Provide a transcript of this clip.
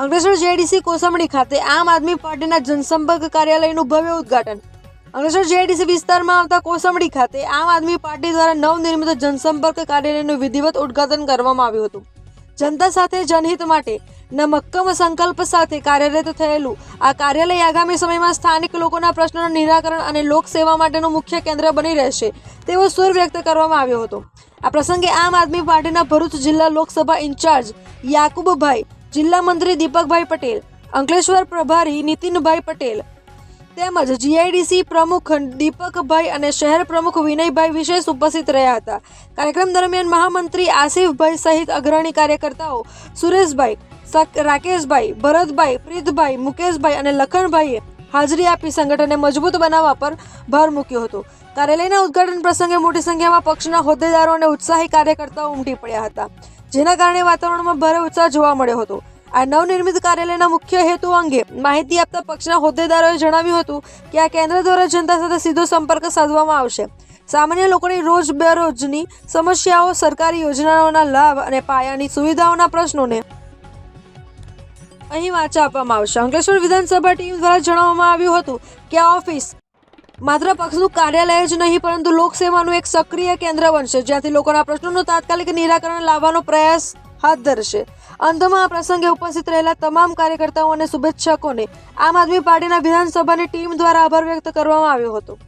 Ankleshwar JDC Kosambadi ખાતે આમ આદમી પાર્ટીના જનસંપર્ક કાર્યાલયનું ભવ્ય ઉદ્ઘાટન. અંકલેશ્વર જેડીસી વિસ્તારમાં આવતા કોસંબડી ખાતે આમ આદમી પાર્ટી દ્વારા નવનિર્મિત જનસંપર્ક કાર્યાલયનું વિધિવત ઉદઘાટન કરવામાં આવ્યું હતું. જનતા સાથે જનહિત માટે ના મક્કમ સંકલ્પ સાથે કાર્યરત થયેલું આ કાર્યાલય આગામી સમયમાં સ્થાનિક લોકોના પ્રશ્નોના નિરાકરણ અને લોકસેવા માટેનું મુખ્ય કેન્દ્ર બની રહેશે તેવો સુર વ્યક્ત કરવામાં આવ્યો હતો. આ પ્રસંગે આમ આદમી પાર્ટીના ભરૂચ જિલ્લા લોકસભા ઇન્ચાર્જ યાકુબભાઈ જિલ્લા મંત્રી દીપકભાઈ પટેલ, અંકલેશ્વર પ્રભારી નીતિનભાઈ પટેલ તેમજ જીઆઈડીસી પ્રમુખ દીપકભાઈ અને શહેર પ્રમુખ વિનયભાઈ વિશેષ ઉપસ્થિત રહ્યા હતા. કાર્યક્રમ દરમિયાન મહામંત્રી આસિફભાઈ સહિત અગ્રણી કાર્યકર્તાઓ સુરેશભાઈ રાકેશભાઈ, ભરતભાઈ, પ્રીતભાઈ, મુકેશભાઈ અને લખનભાઈએ હાજરી આપી સંગઠનને મજબૂત બનાવવા પર ભાર મૂક્યો હતો. કાર્યાલયના ઉદ્ઘાટન પ્રસંગે મોટી સંખ્યામાં પક્ષના હોદ્દેદારો અને ઉત્સાહી કાર્યકર્તાઓ ઉમટી પડ્યા હતા. જેના કારણે વાતાવરણમાં ભારે ઉત્સાહ જોવા મળ્યો હતો. આ નવનિર્મિત કાર્યાલયના મુખ્ય હેતુ અંગે માહિતી આપતા પક્ષના હોદ્દેદારોએ જણાવ્યું હતું કે આ કેન્દ્ર દ્વારા જનતા સાથે સીધો સંપર્ક સાધવામાં આવશે. સામાન્ય લોકોની રોજ બેરોજની સમસ્યાઓ, સરકારી યોજનાઓના લાભ અને પાયાની સુવિધાઓના પ્રશ્નોને અહીં વાંચા આપવામાં આવશે. અંકલેશ્વર વિધાનસભા ટીમ દ્વારા જણાવવામાં આવ્યું હતું કે આ ઓફિસ માત્ર પક્ષનું કાર્યાલય જ નહીં, પરંતુ લોકસેવાનું એક સક્રિય કેન્દ્ર બનશે, જ્યાંથી લોકોના પ્રશ્નોનું તાત્કાલિક નિરાકરણ લાવવાનો પ્રયાસ હાથ ધરશે. અંતમાં આ પ્રસંગે ઉપસ્થિત રહેલા તમામ કાર્યકર્તાઓ અને શુભેચ્છકોને આમ આદમી પાર્ટીના વિધાનસભાની ટીમ દ્વારા આભાર વ્યક્ત કરવામાં આવ્યો હતો.